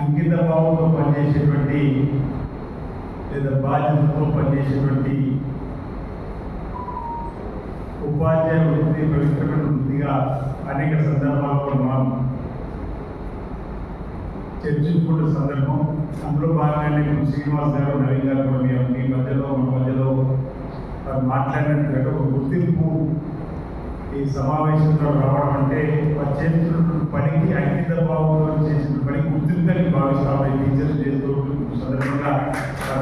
అంకిత భావంతో పనిచేసేటువంటి లేదా బాధ్యతతో పనిచేసేటువంటి ఉపాధ్యాయ వృత్తి పవిత్రమైన వృత్తిగా అనేక సందర్భాల్లో మనం చర్చించుకున్న సందర్భం. అందులో భాగంగానే శ్రీనివాస్ గారు నవీన్ గారు మీ- మధ్యలో మన మధ్యలో మాట్లాడినట్టు ఒక గుర్తింపు ఈ సమావేశంలో రావడం అంటే వారు పనికి అంకిత భావంతో చేసిన పని గుర్తింపుని ఈ టీచర్లు చేస్తూ సందర్భంగా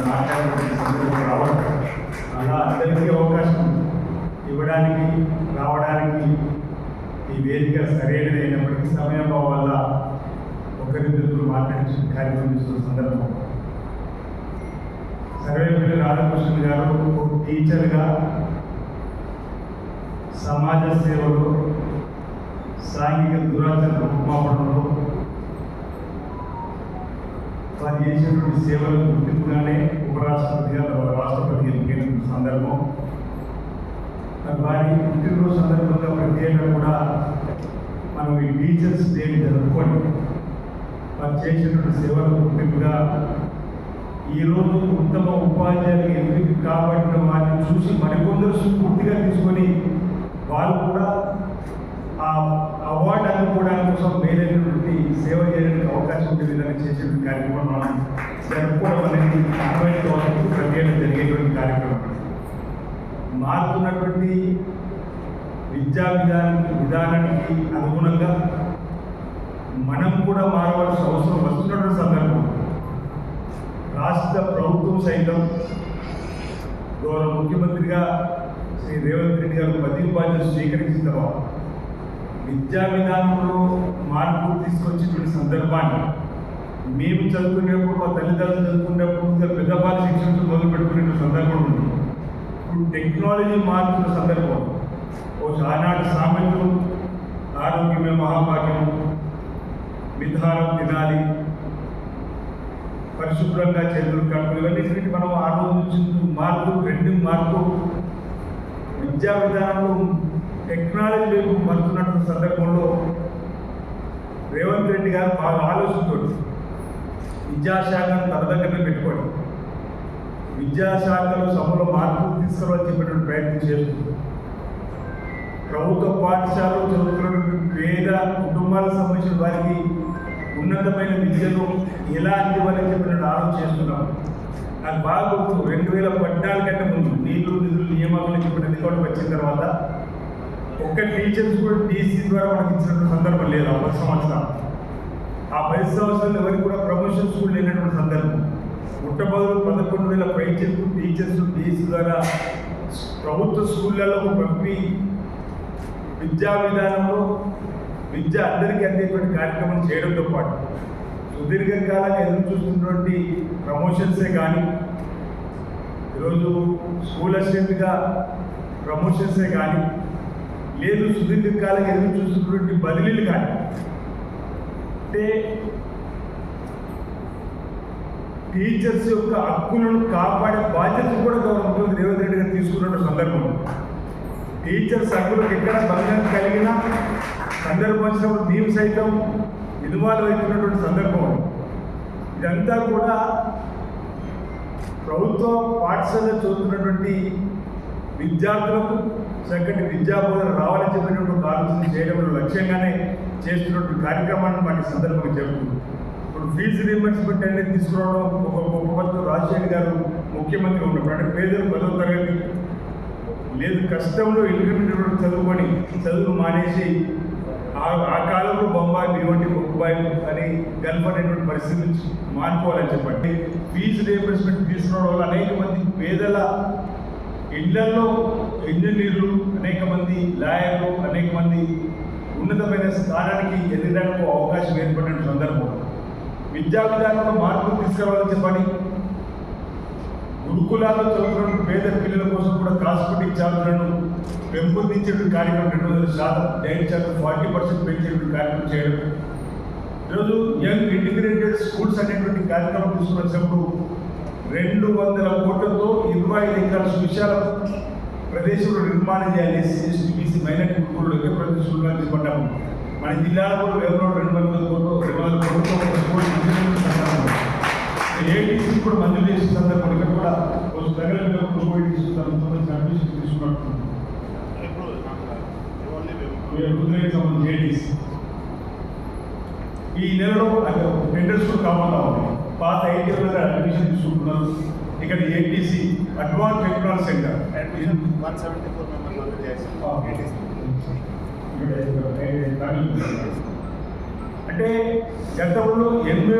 వారు సందర్భం రావడం అలా అందరికీ అవకాశం ఇవ్వడానికి రావడానికి ఈ వేదిక సరైనది అయినప్పటికీ సమయాభావం వల్ల ఒకరిద్దరు మాట్లాడించిన కార్యక్రమం చేస్తున్న సందర్భం. సర్వేపల్లి రాధాకృష్ణ గారు ఒక టీచర్గా సమాజ సేవలో సాంఘిక దురాచార రూపమాపడంలో వారు చేసినటువంటి సేవలకు గుర్తింపుగానే ఉపరాష్ట్రపతి గారు రాష్ట్రపతి ఎన్నికైన సందర్భం. మరి వారి పుట్టినరోజు సందర్భంగా ప్రత్యేకంగా కూడా మనం ఈ టీచర్స్ డేని జరుపుకొని వారు చేసినటువంటి సేవలకు గుర్తింపుగా ఈరోజు ఉత్తమ ఉపాధ్యాయులు ఎందుకు కాబట్టి వారిని చూసి మరికొందరు స్ఫూర్తిగా తీసుకుని వాళ్ళు కూడా ఆ అవార్డు అందుకోవడానికి కోసం మేలైనటువంటి సేవ చేయడానికి అవకాశం ఉండే విధంగా చేసే కార్యక్రమం మనం జరుపుకోవడం అనేది అరవై వరకు ప్రతి జరిగేటువంటి కార్యక్రమం. మారుతున్నటువంటి విద్యా విధానానికి విధానానికి అనుగుణంగా మనం కూడా మారవలసిన అవసరం వస్తున్నటువంటి సందర్భం. రాష్ట్ర ప్రభుత్వం సైతం గౌరవ ముఖ్యమంత్రిగా శ్రీ రేవంత్ రెడ్డి గారు పదవి బాధ్యత స్వీకరించిన తర్వాత విద్యా విధానంలో మార్పు తీసుకొచ్చినటువంటి సందర్భాన్ని మేము చదువుకునేప్పుడు మా తల్లిదండ్రులు చదువుకునేప్పుడు ఇంకా పెద్దపాటి శిక్షణతో మొదలు పెట్టుకునే సందర్భం ఉంది. ఇప్పుడు టెక్నాలజీ మారుతున్న సందర్భం. ఓ ఆనాటి సామెతలు ఆరోగ్యమే మహాభాగ్యము. విధానం తినాలి. పరిశుభ్రంగా చేతులు కడుపులు ఇవన్నీ మనం ఆలోచించు మారుతూ రెండు మారుతూ విద్యా విధానంలో టెక్నాలజీ మారుతున్నటువంటి సందర్భంలో రేవంత్ రెడ్డి గారు బాగా ఆలోచించుకోండి. విద్యాశాఖను తన దగ్గర పెట్టుకోండి. విద్యాశాఖలో సభలో మార్పు తీసుకురావాలని చెప్పేటువంటి ప్రయత్నం చేస్తుంది. ప్రభుత్వ పాఠశాలలో చదువుతున్నటువంటి పేద కుటుంబాలకు సంబంధించిన వారికి ఉన్నతమైన విద్యను ఎలా అందివ్వాలని చెప్పినట్టు ఆలోచన చేస్తున్నాం నాకు బాగా గుర్తు రెండు వేల పద్నాలుగు కంటే ముందు నీళ్ళు నిధులు నియామకాలు చెప్పిన రికార్డు వచ్చిన తర్వాత ఒక్క టీచర్స్ కూడా టీసీ ద్వారా మనకి ఇచ్చినటువంటి సందర్భం లేదు ఆ పది సంవత్సరాలు. ఆ పది సంవత్సరాలు ఎవరికి కూడా ప్రమోషన్స్ స్కూల్ లేనటువంటి సందర్భం. పుట్టబోదు పదకొండు వేల పైచర్లు టీచర్స్ టీసీ ద్వారా ప్రభుత్వ స్కూళ్ళలో పంపి విద్యా విధానంలో విద్య అందరికీ అందేటువంటి కార్యక్రమం చేయడంతో పాటు సుదీర్ఘకాలంగా ఎదురు చూస్తున్నటువంటి ప్రమోషన్సే కానీ ఈరోజు స్కూల్ అసిస్టెంట్గా ప్రమోషన్సే కానీ లేదు సుదీర్ఘకాలంగా ఎదురు చూస్తున్నటువంటి బదిలీలు కానీ అంటే టీచర్స్ యొక్క హక్కులను కాపాడే బాధ్యత కూడా గౌరవ ముఖ్యమంత్రి రేవంత్ రెడ్డి గారు తీసుకున్న సందర్భం. టీచర్స్ హక్కులకు ఎక్కడ భంగం కలిగినా సందర్భం వచ్చినప్పుడు మేము సైతం ఇన్వాల్వ్ అవుతున్నటువంటి సందర్భం ఇదంతా కూడా ప్రభుత్వ పాఠశాలలో చదువుతున్నటువంటి విద్యార్థులకు చక్కటి విద్యాబోధన రావాలని చెప్పినటువంటి ఒక ఆలోచన చేయడంలో లక్ష్యంగానే చేస్తున్నటువంటి కార్యక్రమాన్ని మనకి సందర్భంగా చెబుతుంది. ఇప్పుడు ఫీజు రీఎంబర్స్మెంట్ అనేది తీసుకురావడం ఒక గొప్ప రాజశేఖర్ గారు ముఖ్యమంత్రి ఉన్నప్పుడు అంటే పేదలు పదవ తరగతి లేదు కష్టంలో ఇంక్రిమెంట్ చదువుకొని చదువు మానేసి ఆ ఆ కాలంలో బొంబాయి ఇవ్వండి బొంబాయి అని గల్ఫ్ అనేటువంటి పరిస్థితి నుంచి మానుకోవాలని చెప్పండి. ఫీజు రీఎంబర్స్మెంట్ తీసుకోవడం వల్ల అనేక మంది పేదల ఇళ్ళలో ఇంజనీర్లు అనేక మంది లాయర్లు అనేక మంది ఉన్నతమైన స్థానానికి ఎదగడానికి అవకాశం ఏర్పడిన సందర్భం. విద్యా విధానంలో మార్పులు తీసుకురావాలని చెప్పని గురుకులాల్లో చదువుతున్న పేద పిల్లల కోసం కూడా కాస్మెటిక్ ఛార్జీలను పెంపొందించేటువంటి కార్యక్రమం రెండు వందల శాతం డైట్ ఛార్జ్ ఫార్టీ పర్సెంట్ పెంచేటువంటి కార్యక్రమం చేయడం. ఈరోజు యంగ్ ఇంటిగ్రేటెడ్ స్కూల్స్ అనేటువంటి కార్యక్రమం తీసుకున్నప్పుడు రెండు వందల కోట్లతో ఇరవై ఐదు ఎకరాల సువిశాల ప్రదేశంలో నిర్మాణం చేయాలి ఎస్సీ ఎస్టీ బీసీ మైనార్టీ గురుకులు ఒకే ప్రదేశంలో చెప్పడం. మన జిల్లాలో కూడా వేపలో రెండు వందల కోట్లు రెండు వందల కోట్లు సంబంధించి ఏటీసీ ఈ నెలలో టెండర్స్ కూడా కావాలా ఉన్నాయి పాత ఐటీ దగ్గర అడ్మిషన్ తీసుకుంటున్నారు ఇక్కడ ATC advance technology centre admission one seventy four అంటే గతంలో ఎనభై